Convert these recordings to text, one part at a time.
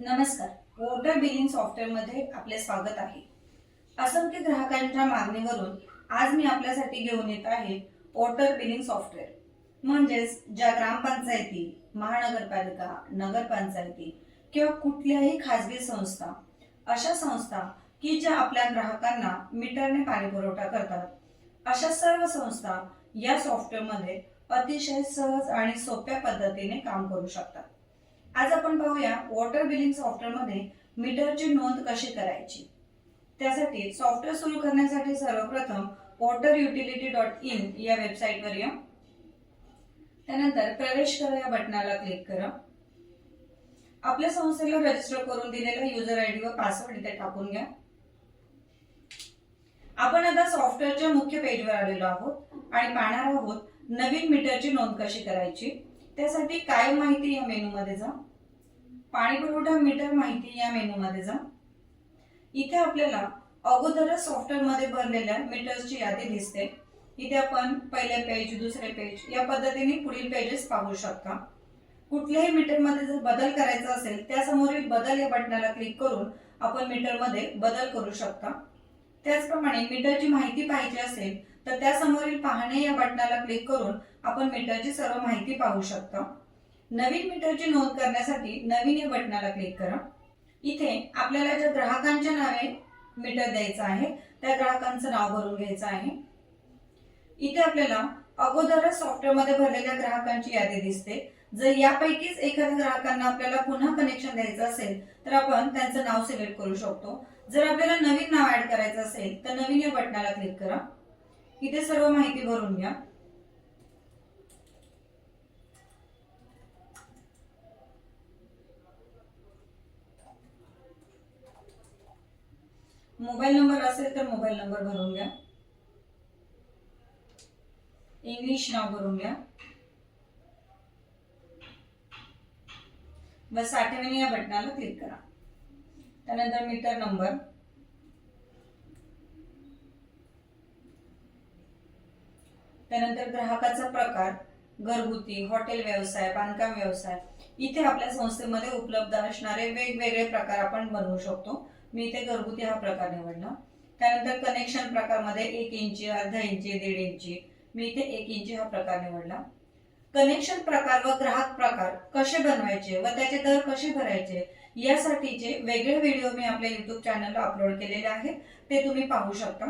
नमस्कार. Water billing सॉफ्टवेअरमध्ये आपले स्वागत आहे. असंख्य ग्राहकांच्या मागणीवरून आज मी आपल्यासाठी घेऊन येत आहे वॉटर बिलिंग सॉफ्टवेअर म्हणजेच ज्या ग्रामपंचायती महानगरपालिका नगरपंचायती किंवा कुठल्याही खाजगी संस्था अशा संस्था की ज्या आपल्या ग्राहकांना मीटरने पाणी पुरवठा करतात अशा सर्व संस्था या सॉफ्टवेअरमध्ये अतिशय सहज आणि सोप्या पद्धतीने काम करू शकतात. आज आपण पाहूया वॉटर बिलिंग सॉफ्टवेअरमध्ये मीटरची नोंद कशी करायची? त्यासाठी सॉफ्टवेअर सुरू करण्यासाठी सर्वप्रथम वॉटर युटिलिटी डॉट इन या वेबसाईटवर या त्यानंतर प्रवेश करा या बटनाला क्लिक करा. आपल्या संस्थेला रजिस्टर करून दिलेला युजर आयडी व पासवर्ड इथे टाकून घ्या. आपण आता सॉफ्टवेअरच्या मुख्य पेजवर आलेलो आहोत आणि पाहणार आहोत नवीन मीटरची नोंद कशी करायची. त्यासाठी काय माहिती या मेनू मध्ये जा. पाणी पुरवठा मीटर माहिती या मेनू मध्ये जा. इथे आपल्याला अगोदरच सॉफ्टवेअरमध्ये भरलेल्या मीटर्सची यादी दिसते. इथे आपण पहिले पेज दुसरे पेज या पद्धतीने पुढील पेजेस पाहू शकता. कुठल्याही मीटरमध्ये जर बदल करायचा असेल त्यासमोरील बदल या बटनाला क्लिक करून आपण मीटरमध्ये बदल करू शकता. त्याचप्रमाणे मीटरची माहिती पाहिजे असेल तर त्यासमोरील पाहणे या बटनाला क्लिक करून आपण मीटरची सर्व माहिती पाहू शकतो. नवीन मीटरची नोंद करण्यासाठी नवीन या बटनाला क्लिक करा. इथे आपल्याला ज्या ग्राहकांच्या नावे मीटर द्यायचं आहे त्या ग्राहकांचं नाव भरून घ्यायचं आहे. इथे आपल्याला अगोदरच सॉफ्टवेअरमध्ये भरलेल्या ग्राहकांची यादी दिसते. जर यापैकीच एखाद्या ग्राहकांना आपल्याला पुन्हा कनेक्शन द्यायचं असेल तर आपण त्यांचं नाव सिलेक्ट करू शकतो. जर आपल्याला नवीन नाव ऍड करायचं असेल तर नवीन या बटनाला क्लिक करा. इथे सर्व माहिती भरून घ्या. मोबाईल नंबर असेल तर मोबाईल नंबर भरून घ्या. इंग्लिश नाव भरून घ्या. बस आठवणी या बटनाला क्लिक करा. त्यानंतर मीटर नंबर त्यानंतर ग्राहकाचा प्रकार घरगुती हॉटेल व्यवसाय बांधकाम व्यवसाय इथे आपल्या संस्थेमध्ये उपलब्ध असणारे वेगवेगळे प्रकार आपण बनवू शकतो. मी इथे घरगुती हा प्रकार निवडला. त्यानंतर कनेक्शन प्रकारमध्ये एक इंची अर्धा इंची दीड इंची मी इथे एक इंची हा प्रकार निवडला. कनेक्शन प्रकार व ग्राहक प्रकार कसे बनवायचे व त्याचे दर कसे भरायचे यासाठीचे वेगळे व्हिडिओ मी आपल्या युट्यूब चॅनलला अपलोड केलेले आहेत ते तुम्ही पाहू शकता.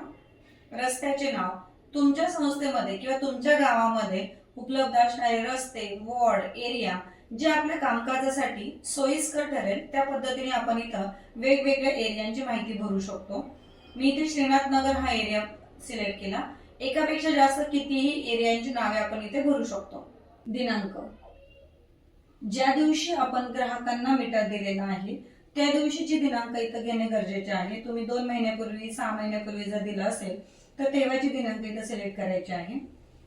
रस्त्याचे नाव तुमच्या संस्थेमध्ये किंवा तुमच्या गावामध्ये उपलब्ध असणारे रस्ते वॉर्ड एरिया जे आपल्या कामकाजासाठी सोयीस्कर ठरेल त्या पद्धतीने आपण इथं वेगवेगळ्या एरियांची माहिती भरू शकतो. मी इथे श्रीनाथ नगर हा एरिया सिलेक्ट केला. एकापेक्षा जास्त कितीही एरियांची नावे आपण इथे भरू शकतो. दिनांक. ज्या दिवशी आपण ग्राहकांना मीटर दिलेला आहे त्या दिवशीची दिनांक इथं घेणे गरजेचे आहे. तुम्ही दोन महिन्यापूर्वी सहा महिन्यापूर्वी जर दिलं असेल तर तेव्हाची दिनांक इथं सिलेक्ट करायची आहे.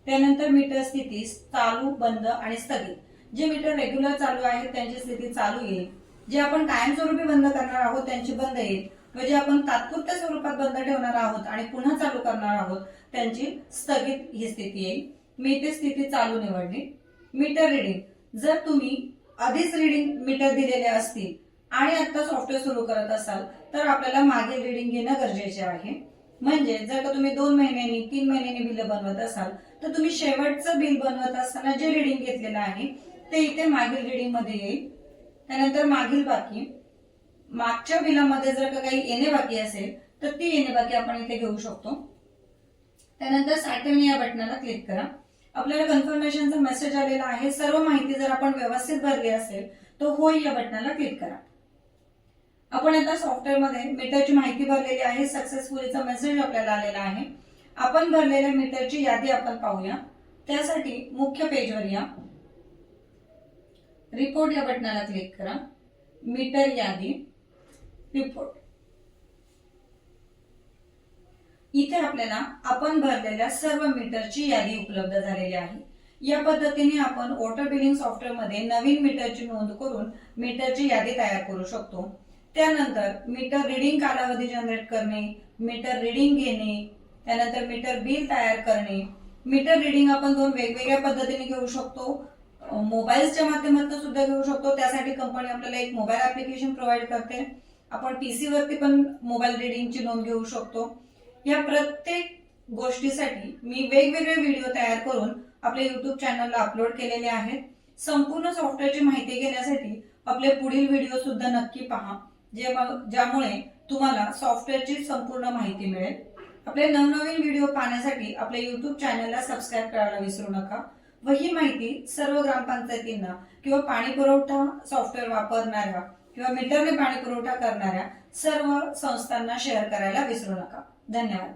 त्यानंतर मीटर स्थिती चालू बंद आणि स्थगित. जे मीटर रेग्युलर चालू आहे त्यांची स्थिती चालू येईल. जे आपण कायमस्वरूपी बंद करणार आहोत त्यांची बंद येईल. व जे आपण तात्पुरत्या स्वरूपात बंद ठेवणार आहोत आणि पुन्हा चालू करणार आहोत त्यांची स्थगित ही स्थिती येईल. मी स्थिती चालू निवडली मीटर रिडिंग जर तुम्ही आधीच रिडिंग मीटर दिलेले असतील आणि आता सॉफ्टवेअर सुरू करत असाल तर आपल्याला मागील रिडिंग घेणं गरजेचे आहे. म्हणजे जर का तुम्ही दोन महिन्यांनी तीन महिन्यांनी बिल बनवत असाल तर तुम्ही शेवटचं बिल बनवत असताना जे रिडिंग घेतलेलं आहे ते इथे मागील रिडिंगमध्ये येईल. त्यानंतर मागील बाकी. मागच्या बिलामध्ये जर का काही येणे बाकी असेल तर ती येणे बाकी आपण इथे घेऊ शकतो. त्यानंतर साठवणी या बटनाला क्लिक करा. आपल्याला कन्फर्मेशनचा मेसेज आलेला आहे. सर्व माहिती जर आपण व्यवस्थित भरली असेल तर होय या बटनाला क्लिक करा. आपण आता सॉफ्टवेअरमध्ये मीटरची माहिती भरलेली आहे सक्सेसफुलीचा मेसेज आपल्याला आलेला आहे. आपण भरलेल्या मीटरची यादी आपण पाहूया. त्यासाठी मुख्य पेजवर या. रिपोर्ट या बटनाला क्लिक करा. मीटर यादी. रिपोर्ट इथे आपल्याला आपण भरलेल्या सर्व मीटरची यादी उपलब्ध झालेली आहे. या पद्धतीने आपण वॉटर बिलिंग सॉफ्टवेअरमध्ये नवीन मीटरची नोंद करून मीटरची यादी तयार करू शकतो. त्यानंतर मीटर रिडिंग कालावधी जनरेट करणे मीटर रिडिंग घेणे त्यानंतर मीटर बिल तयार करणे. मीटर रिडिंग आपण दोन वेगवेगळ्या पद्धतीने घेऊ शकतो. मोबाईलच्या माध्यमातून सुद्धा घेऊ शकतो. त्यासाठी कंपनी आपल्याला एक मोबाईल ऍप्लिकेशन प्रोव्हाइड करते. आपण पीसी वरती पण मोबाईल रिडिंगची नोंद घेऊ शकतो. या प्रत्येक गोष्टीसाठी मी वेगवेगळे व्हिडिओ तयार करून आपल्या युट्यूब चॅनलला अपलोड केलेले आहेत. संपूर्ण सॉफ्टवेअरची माहिती घेण्यासाठी आपले पुढील व्हिडिओ सुद्धा नक्की पहा. जे ज्यामुळे तुम्हाला सॉफ्टवेअरची संपूर्ण माहिती मिळेल. आपले नवनवीन व्हिडिओ पाहण्यासाठी आपल्या युट्यूब चॅनलला सबस्क्राईब करायला विसरू नका. व ही माहिती सर्व ग्रामपंचायतींना किंवा पाणी पुरवठा सॉफ्टवेअर वापरणाऱ्या किंवा मीटरने पाणी पुरवठा करणाऱ्या सर्व संस्थांना शेअर करायला विसरू नका. धन्यवाद.